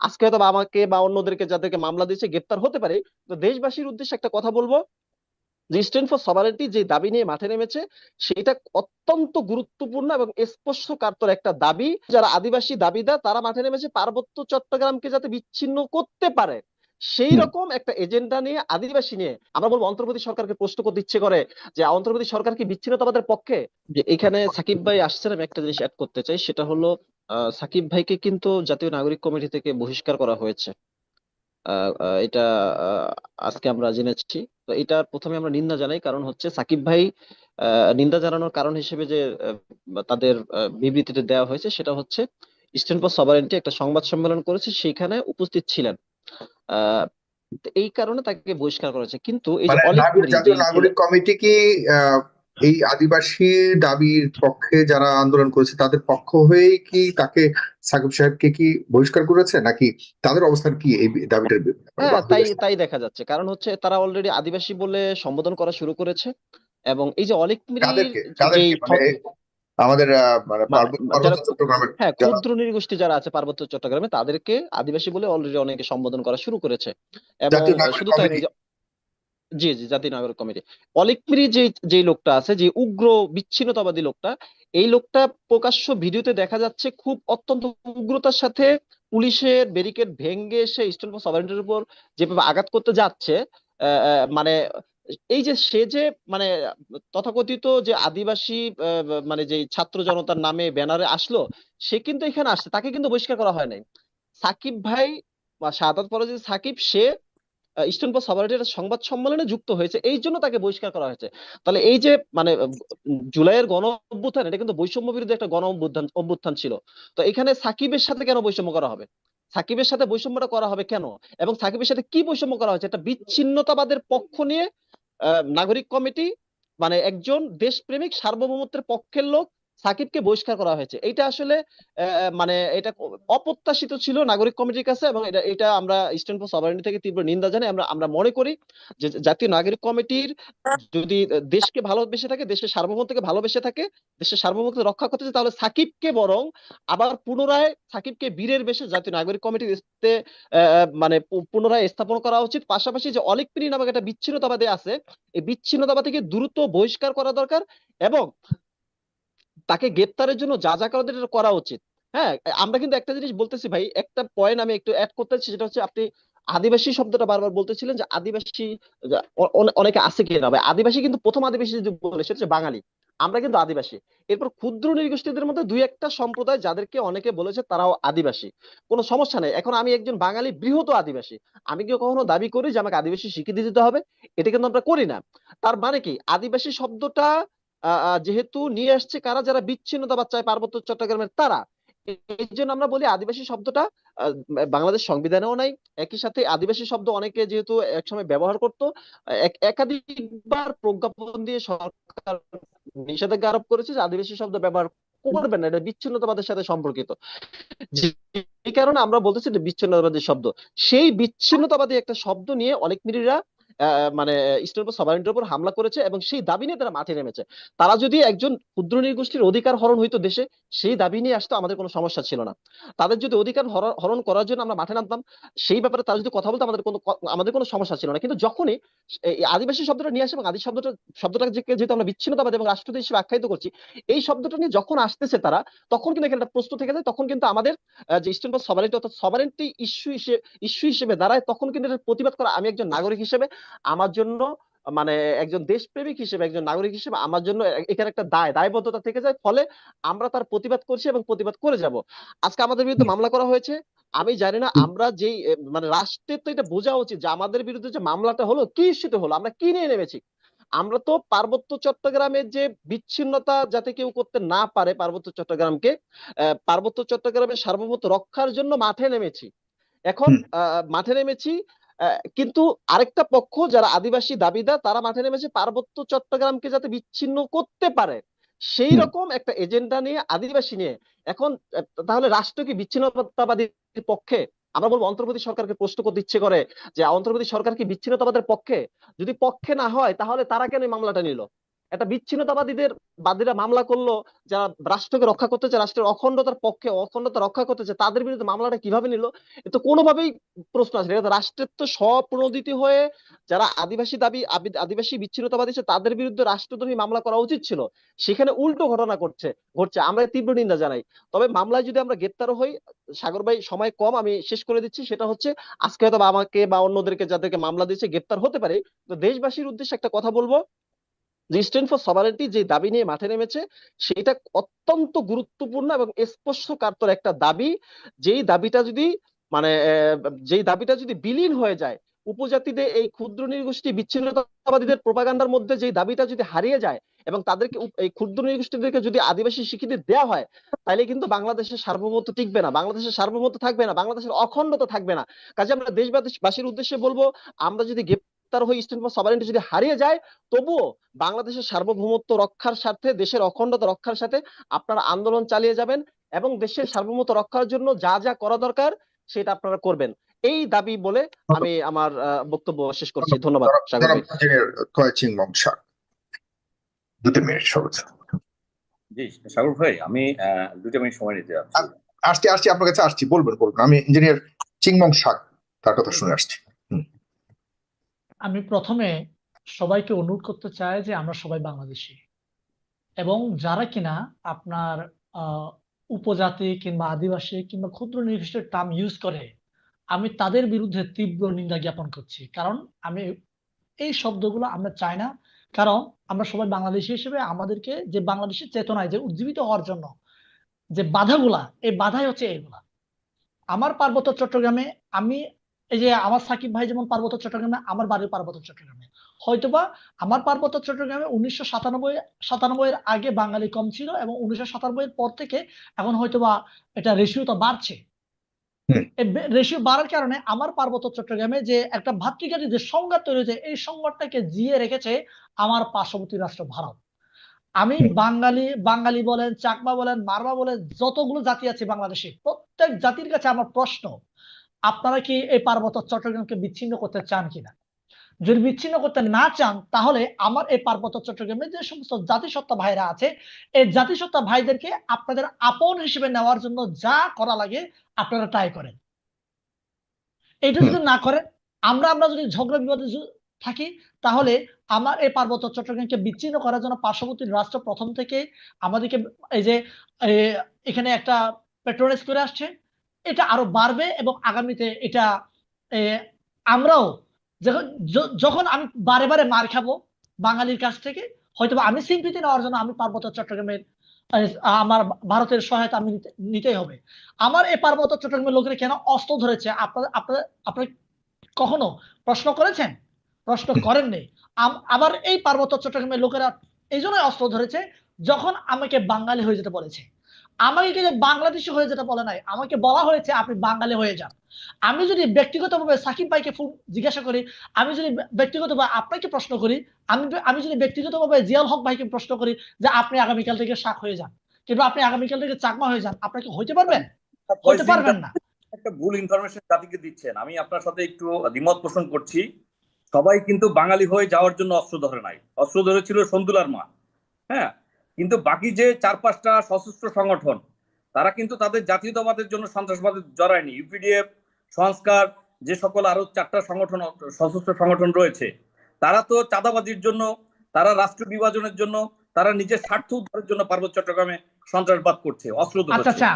আজকে হয়তো আমাকে বা অন্যদেরকে যাদেরকে মামলা দিয়েছে গ্রেপ্তার হতে পারে। তো দেশবাসীর উদ্দেশ্যে একটা কথা বলব। যে স্ট্যান্ড ফর সভারেন্টি যে দাবি নিয়ে মাঠে নেমেছে সেটা অত্যন্ত গুরুত্বপূর্ণ এবং স্পর্শকাতর একটা দাবি। যারা আদিবাসী দাবিদার তারা মাঠে নেমেছে পার্বত্য চট্টগ্রামকে যাতে বিচ্ছিন্ন করতে পারে। সেই রকম একটা এজেন্ডা নিয়ে আদিবাসী নিয়ে আমরা বলব অন্তর্বর্তী সরকারকে প্রশ্ন করতে ইচ্ছে করে যে অন্তর্বর্তী সরকার কি বিচ্ছিন্নতাবাদের পক্ষে? যে এখানে সাকিব ভাই আসছেন আমি একটা জিনিস অ্যাড করতে চাই সেটা হলো আহ, সাকিব ভাইকে কিন্তু জাতীয় নাগরিক কমিটি থেকে বহিষ্কার করা হয়েছে। আহ, আহ, এটা আহ, আজকে আমরা জেনেছি। তো এটা প্রথমে আমরা নিন্দা জানাই কারণ হচ্ছে সাকিব ভাই আহ, নিন্দা জানানোর কারণ হিসেবে যে আহ, তাদের আহ, বিবৃতিতে দেওয়া হয়েছে সেটা হচ্ছে স্ট্যান্ড ফর সভারেন্টি একটা সংবাদ সম্মেলন করেছে সেখানে উপস্থিত ছিলেন। আহ, তো এই কারণে তাকে বহিষ্কার করেছে কিন্তু এই যে মানে নাগরিক জাতীয় নাগরিক কমিটি কি আহ, এই আদিবাসী দাবির পক্ষে যারা আন্দোলন করেছে তাদের পক্ষ হয়েই কি তাকে সাকিব সাহেবকে কি বহিষ্কার করেছে? নাকি তাদের অবস্থান কি এই দাবিটার হ্যাঁ তাই তাই দেখা যাচ্ছে। কারণ হচ্ছে তারা অলরেডি আদিবাসী বলে সম্বোধন করা শুরু করেছে এবং এই যে মানে আমাদের হ্যাঁ যারা ক্ষুদ্র নৃগোষ্ঠী যারা আছে পার্বত্য চট্টগ্রামে তাদেরকে আদিবাসী বলে অলরেডি অনেকে সম্বোধন করা শুরু করেছে। এবং শুধু তাই জি জি জাতীয় নাগরিক কমিটি। অলিকমিরি যে যে লোকটা আছে, যে উগ্র বিচ্ছিন্নতাবাদী লোকটা, এই লোকটা প্রকাশ্য ভিডিওতে দেখা যাচ্ছে খুব অত্যন্ত উগ্রতার সাথে পুলিশের ব্যারিকেড ভেঙে এসে ইস্টার্ন ফর সভারেন্টির উপর যেভাবে আঘাত করতে যাচ্ছে মানে এই যে সে যে মানে তথাকথিত যে আদিবাসী মানে যে ছাত্র জনতার নামে ব্যানারে আসলো, সে কিন্তু এখানে আসছে, তাকে কিন্তু বহিষ্কার করা হয় নাই। সাকিব ভাই বা শাহাদাত পরাজিত সাকিব, সে ইস্টার্ন ফর সভারেন্টির সংবাদ সম্মেলনে যুক্ত হয়েছে। এই জন্য তাকে বহিষ্কার করা হয়েছে। তাহলে এই যে মানে জুলাইয়ের গণ অভ্যুত্থান, এটা কিন্তু বৈষম্য বিরোধী একটা গণ অভ্যুত্থান অভ্যুত্থান ছিল। তো এখানে সাকিবের সাথে কেন বৈষম্য করা হবে? সাকিবের সাথে বৈষম্যটা করা হবে কেন? এবং সাকিবের সাথে কি বৈষম্য করা হয়েছে? একটা বিচ্ছিন্নতাবাদের পক্ষ নিয়ে নাগরিক কমিটি মানে একজন দেশপ্রেমিক সার্বভৌমত্বের পক্ষের লোক সাকিবকে বহিষ্কার করা হয়েছে। এটা আসলে মানে এটা অপ্রত্যাশিত ছিল নাগরিক কমিটির কাছে এবং এটা এটা আমরা ইস্টার্ন ফর সভারেন্টি থেকে তীব্র নিন্দা জানাই। আমরা আমরা মনে করি যে জাতীয় নাগরিক কমিটির যদি দেশকে ভালোবেসে থাকে দেশের সার্বভৌমত্বকে ভালোবেসে থাকে দেশের সার্বভৌমত্ব রক্ষা করতে তাহলে সাকিবকে বরং আবার পুনরায় সাকিবকে বীরের বেশে জাতীয় নাগরিক আহ, মানে পুনরায় স্থাপন করা উচিত। পাশাপাশি যে অলিক পিরি নামক একটা বিচ্ছিন্নতাবাদী আছে এই বিচ্ছিন্নতাবাদীকে দ্রুত বহিষ্কার করা দরকার এবং তাকে গ্রেপ্তারের জন্য যা যা করা করা উচিত। হ্যাঁ আমরা কিন্তু একটা জিনিস বলতেছি ভাই, একটা পয়েন্ট আমি একটু অ্যাড করতে চাই সেটা হচ্ছে আপনি আদিবাসী শব্দটা বারবার বলতেছিলেন যে আদিবাসী অনেকে আছে কিনা ভাই। আদিবাসী কিন্তু প্রথম আদিবাসী যদি বলে, সেটা হচ্ছে বাঙালি। আমরা কিন্তু আদিবাসী। এরপর ক্ষুদ্র নৃগোষ্ঠীদের মধ্যে দুই একটা সম্প্রদায় যাদেরকে অনেকে বলেছে তারাও আদিবাসী। কোনো সমস্যা নেই। এখন আমি একজন বাঙালি, বৃহৎ আদিবাসী। আমি কি কখনো দাবি করি যে আমাকে আদিবাসী স্বীকৃতি দিতে হবে? এটা কিন্তু আমরা করি না। তার মানে কি? আদিবাসী শব্দটা যেহেতু নিয়ে আসছে কারা? যারা বিচ্ছিন্নতাবাদ চায় পার্বত্য চট্টগ্রামের তারা। এই জন্য আমরা বলি আদিবাসী শব্দটা বাংলাদেশ সংবিধানেও নাই। একই সাথে আদিবাসী শব্দ অনেকে যেহেতু একসময় ব্যবহার করতো, এক- একাধিকবার প্রজ্ঞাপন দিয়ে সরকার নিষেধাজ্ঞা আরোপ করেছে যে আদিবাসী শব্দ ব্যবহার করবেন না, এটা বিচ্ছিন্নতাবাদের সাথে সম্পর্কিত। এই কারণে আমরা বলতেছি বিচ্ছিন্নতাবাদী শব্দ। সেই বিচ্ছিন্নতাবাদী একটা শব্দ নিয়ে অনেক মিরিরা মানে ইস্টার্ন উপর সভারেন্টির উপর হামলা করেছে এবং সেই দাবি নিয়ে তারা মাঠে নেমেছে। তারা যদি একজন ক্ষুদ্র নৃগোষ্ঠীর অধিকার হরণ হইতো দেশে, সেই দাবি নিয়ে আসতো আমাদের কোনো সমস্যা ছিল না। তাদের যদি অধিকার হরণ করার জন্য আমরা মাঠে নামতাম, সেই ব্যাপারে তারা যদি কথা বলতো, আমাদের কোনো আমাদের কোনো সমস্যা ছিল না। কিন্তু যখনই আদিবাসী শব্দটা নিয়ে আসে এবং আদি শব্দটা শব্দটা যেহেতু আমরা বিচ্ছিন্নতাবাদ এবং রাষ্ট্রপতি হিসেবে আখ্যায়িত করছি, এই শব্দটা নিয়ে যখন আসতেছে তারা, তখন কিন্তু এখানে প্রশ্ন থেকে যায়, তখন কিন্তু আমাদের যে ইস্টার্ন সভারেন্টি অর্থাৎ সভারেন্টি ইস্যু হিসেবে ইস্যু হিসেবে দাঁড়ায়, তখন কিন্তু এটার প্রতিবাদ করা, আমি একজন নাগরিক হিসেবে আমার জন্য মানে একজন দেশপ্রেমিক হিসেবে একজন নাগরিক হিসেবে আমার জন্য এখানে একটা দায় দায়বদ্ধতা থেকে যায়। ফলে আমরা তার প্রতিবাদ করছি এবং প্রতিবাদ করে যাব। আজকে আমাদের বিরুদ্ধে মামলা করা হয়েছে। আমি জানি না আমরা যেই মানে রাষ্ট্রের তো এটা বোঝা উচিত যে আমাদের বিরুদ্ধে যে মামলাটা হলো কি ইস্যুতে হলো আমরা কি নিয়ে নেমেছি? আমরা তো পার্বত্য চট্টগ্রামের যে বিচ্ছিন্নতা যাতে কেউ করতে না পারে পার্বত্য চট্টগ্রামকে আহ, পার্বত্য চট্টগ্রামের সার্বভৌমত্ব রক্ষার জন্য মাঠে নেমেছি। এখন আহ, মাঠে নেমেছি কিন্তু আরেকটা পক্ষ যারা আদিবাসী দাবিদার তারা মাঠে নেমেছে পার্বত্য চট্টগ্রামকে যাতে বিচ্ছিন্ন করতে পারে। সেই রকম একটা এজেন্ডা নিয়ে আদিবাসী নিয়ে এখন তাহলে রাষ্ট্র কি বিচ্ছিন্নতাবাদীর পক্ষে? আমরা বলব অন্তর্বর্তী সরকারকে প্রশ্ন করতে ইচ্ছে করে যে অন্তর্বর্তী সরকার কি বিচ্ছিন্নতাবাদের পক্ষে? যদি পক্ষে না হয় তাহলে তারা কেন এই মামলাটা নিল? একটা বিচ্ছিন্নতাবাদীদের বাদীরা মামলা করল, যারা রাষ্ট্রকে রক্ষা করতেছে, রাষ্ট্রের অখণ্ডতার পক্ষে অখণ্ডতা রক্ষা করতেছে, তাদের বিরুদ্ধে মামলাটা কীভাবে নিল? এ তো কোনোভাবেই প্রশ্ন আসে এটা রাষ্ট্রের তো স্বপ্রণোদিত হয়ে যারা আদিবাসী দাবি আদিবাসী বিচ্ছিন্নতাবাদী তাদের বিরুদ্ধে রাষ্ট্রদ্রোহী মামলা করা উচিত ছিল। সেখানে উল্টো ঘটনা ঘটছে ঘটছে। আমরা তীব্র নিন্দা জানাই। তবে মামলায় যদি আমরা গ্রেপ্তার হই, সাগর ভাই, সময় কম, আমি শেষ করে দিচ্ছি। সেটা হচ্ছে, আজকে হয়তো আমাকে বা অন্যদেরকে যাদেরকে মামলা দিয়েছে, গ্রেপ্তার হতে পারে। তো দেশবাসীর উদ্দেশ্যে একটা কথা বলব। যে ফর সভারেন্টি যে দাবি নিয়ে মাঠে নেমেছে, সেটা অত্যন্ত গুরুত্বপূর্ণ এবং স্পর্শকাতর একটা দাবি। যেই দাবিটা যদি মানে যেই দাবিটা যদি বিলীন হয়ে যায়, উপজাতিদের এই ক্ষুদ্র নৃগোষ্ঠী বিচ্ছিন্নতাবাদীদের প্রপাগান্ডার মধ্যে যে দাবিটা যদি হারিয়ে যায় এবং তাদেরকে এই ক্ষুদ্র নৃগোষ্ঠীদেরকে যদি আদিবাসী স্বীকৃতি দেওয়া হয় তাহলে কিন্তু বাংলাদেশের সার্বভৌমত্ব টিকবে না, বাংলাদেশের সার্বভৌমত্ব থাকবে না, বাংলাদেশের অখণ্ডতা থাকবে না। কাজে আমরা দেশবাসীর উদ্দেশ্যে বলব, আমরা যদি গ্রেপ্তার হই স্ট্যান্ড ফর সভারেন্টি যদি হারিয়ে যায় তবুও বাংলাদেশের সার্বভৌমত্ব রক্ষার স্বার্থে দেশের অখণ্ডতা রক্ষার সাথে আপনারা আন্দোলন চালিয়ে যাবেন এবং দেশের সার্বভৌমত্ব রক্ষার জন্য যা যা করা দরকার সেটা আপনারা করবেন। এই দাবি বলে আমি আমার বক্তব্য শেষ করছি। ধন্যবাদ ভাই। জি সাগর আমি আহ, মিনিট সময় নিতে আসছি আসছি আপনার কাছে আসছি বলবেন বলবেন। আমি ইঞ্জিনিয়ার চিংমং শাক তার কথা শুনে আসছি। আমি প্রথমে সবাইকে অনুরোধ করতে চাই যে আমরা সবাই বাংলাদেশি। এবং যারা কিনা আপনার উপজাতি কিংবা আদিবাসী কিংবা ক্ষুদ্র নির্দিষ্ট টার্ম ইউজ করে, আমি তাদের বিরুদ্ধে তীব্র নিন্দা জ্ঞাপন করছি। কারণ আমি এই শব্দগুলো আমরা চাই না। কারণ আমরা সবাই বাংলাদেশি হিসেবে আমাদেরকে যে বাংলাদেশের চেতনায় যে উজ্জীবিত হওয়ার জন্য যে বাধাগুলা, এই বাধাই হচ্ছে এগুলা। আমার পার্বত্য চট্টগ্রামে আমি এই যে আমার সাকিব ভাই যেমন পার্বত্য চট্টগ্রামে আমার বাড়ি পার্বত্য চট্টগ্রামে। হয়তোবা আমার পার্বত্য চট্টগ্রামে উনিশশো সাতানব্বই সাতানব্বই এর আগে বাঙালি কম ছিল এবং উনিশশো সাতানব্বই এর পর থেকে এখন হয়তোবা এটা রেশিওটা বাড়ছে। রেশিও বাড়ার কারণে আমার পার্বত্য চট্টগ্রামে যে একটা ভাতৃঘাতী যে সংঘাত তৈরি হয়েছে এই সংঘাতটাকে জিয়ে রেখেছে আমার পার্শ্ববর্তী রাষ্ট্র ভারত। আমি বাঙালি বাঙালি বলেন চাকমা বলেন মারমা বলেন যতগুলো জাতি আছে বাংলাদেশে প্রত্যেক জাতির কাছে আমার প্রশ্ন আপনারা কি এই পার্বত্য চট্টগ্রামকে বিচ্ছিন্ন করতে চান কিনা? যদি বিচ্ছিন্ন করতে না চান তাহলে আমার এই পার্বত্য চট্টগ্রামে যে সমস্ত জাতিসত্তা ভাইরা আছে এই জাতিসত্তা ভাইদেরকে আপনাদের আপন হিসেবে নেওয়ার জন্য যা করা লাগে আপনারা ট্রাই করেন। এটা যদি না করেন আমরা আমরা যদি ঝগড়া বিবাদে থাকি তাহলে আমার এই পার্বত্য চট্টগ্রামকে বিচ্ছিন্ন করার জন্য পার্শ্ববর্তী রাষ্ট্র প্রথম থেকে আমাদেরকে এই যে এখানে একটা পেট্রোনাইজ করে আসছে। এটা আরও বাড়বে এবং আগামীতে এটা আমরাও যখন আমি বারে বারে মার খাব বাঙালির কাছ থেকে হয়তো আমি স্বীকৃতি নেওয়ার জন্য আমি পার্বত্য চট্টগ্রামের আমার ভারতের সহায়তা আমি নিতে- নিতেই হবে। আমার এই পার্বত্য চট্টগ্রামের লোকেরা কেন অস্ত্র ধরেছে? আপনাদের আপনাদের আপনারা কখনো প্রশ্ন করেছেন? প্রশ্ন করেননি আবার এই পার্বত্য চট্টগ্রামের লোকেরা এই জন্যই অস্ত্র ধরেছে যখন আমাকে বাঙালি হয়ে যেতে বলেছে। আমাকে কিন্তু বাংলাদেশি হয়ে যেতে বলে নাই। আমাকে বলা হয়েছে আপনি বাঙালি হয়ে যান। আমি যদি ব্যক্তিগতভাবে সাকিব ভাইকে জিজ্ঞাসা করি আমি যদি ব্যক্তিগতভাবে আপনাকে প্রশ্ন করি আমি আমি যদি ব্যক্তিগতভাবে জিয়াল হক ভাইকে প্রশ্ন করি যে আপনি আগামীকাল থেকে শাক হয়ে যান কিংবা আপনি আগামীকাল থেকে চাকমা হয়ে যান আপনাকে হইতে পারবেন? হইতে পারবেন না। একটা ভুল ইনফরমেশন জাতিকে দিচ্ছেন। আমি আপনার সাথে একটু দ্বিমত পোষণ করছি। সবাই কিন্তু বাঙালি হয়ে যাওয়ার জন্য অস্ত্র ধরে নাই। অস্ত্র ধরেছিল সন্দুলার মা। হ্যাঁ? কিন্তু বাকি যে চার পাঁচটা সশস্ত্র সংগঠন, তারা কিন্তু তাদের জাতীয়তাবাদের জন্য সন্ত্রাসবাদে জড়ায়নি। ইউপিডিএফ সংস্কার, যে সকল আরও চারটা সংগঠন, সশস্ত্র সংগঠন রয়েছে, তারা তো চাঁদাবাজির জন্য, তারা রাষ্ট্র বিভাজনের জন্য, তারা নিজের স্বার্থ উদ্ধারের জন্য পার্বত্য চট্টগ্রামে সন্ত্রাসবাদ করছে, অস্ত্র আচ্ছা আচ্ছা।